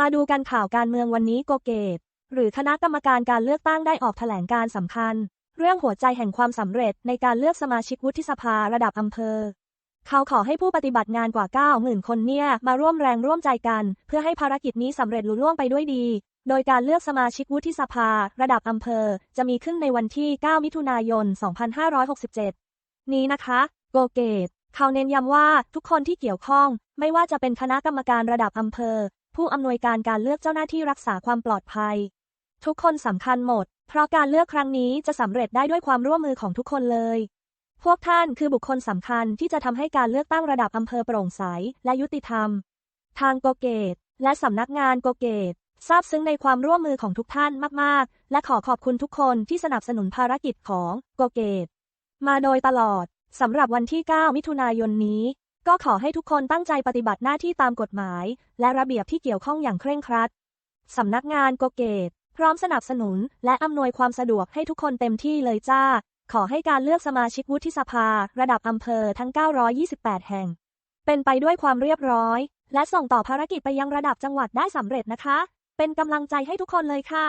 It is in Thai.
มาดูกันข่าวการเมืองวันนี้โกเกต หรือคณะกรรมการการเลือกตั้งได้ออกแถลงการสำคัญ เรื่องหัวใจแห่งความสำเร็จในการเลือกสมาชิกวุฒิสภาระดับอำเภอ เขาขอให้ผู้ปฏิบัติงานกว่า 90,000 คนเนี่ยมาร่วมแรงร่วมใจกัน เพื่อให้ภารกิจนี้สำเร็จลุล่วงไปด้วยดี โดยการเลือกสมาชิกวุฒิสภา ระดับอำเภอ จะมีขึ้นในวันที่ 9 มิถุนายน 2567 นี้นะคะ โกเกตเขาเน้นย้ำว่าทุกคนที่เกี่ยวข้อง ไม่ว่าจะเป็นคณะกรรมการระดับอำเภอ ผู้อำนวยการการเลือกเจ้าหน้าที่รักษาความปลอดภัย ทุกคนสำคัญหมด เพราะการเลือกครั้งนี้จะสำเร็จได้ด้วยความร่วมมือของทุกคนเลย พวกท่านคือบุคคลสำคัญที่จะทำให้การเลือกตั้งระดับอำเภอโปร่งใสและยุติธรรม ทางโกเกต และสำนักงานโกเกตซาบซึ้งในความร่วมมือของทุกท่านมาก ๆ และขอขอบคุณทุกคนที่สนับสนุนภารกิจของโกเกต มาโดยตลอด สำหรับวันที่ 9 มิถุนายนนี้ ก็ขอให้ทุกคนตั้งใจปฏิบัติหน้าที่ตามกฎหมาย และระเบียบที่เกี่ยวข้องอย่างเคร่งครัด สำนักงานโกเกต พร้อมสนับสนุน และอำนวยความสะดวกให้ทุกคนเต็มที่เลยจ้า ขอให้การเลือกสมาชิกวุฒิสภา ระดับอำเภอทั้ง 928 แห่ง เป็นไปด้วยความเรียบร้อย และส่งต่อภารกิจไปยังระดับจังหวัดได้สำเร็จนะคะ เป็นกำลังใจให้ทุกคนเลยค่ะ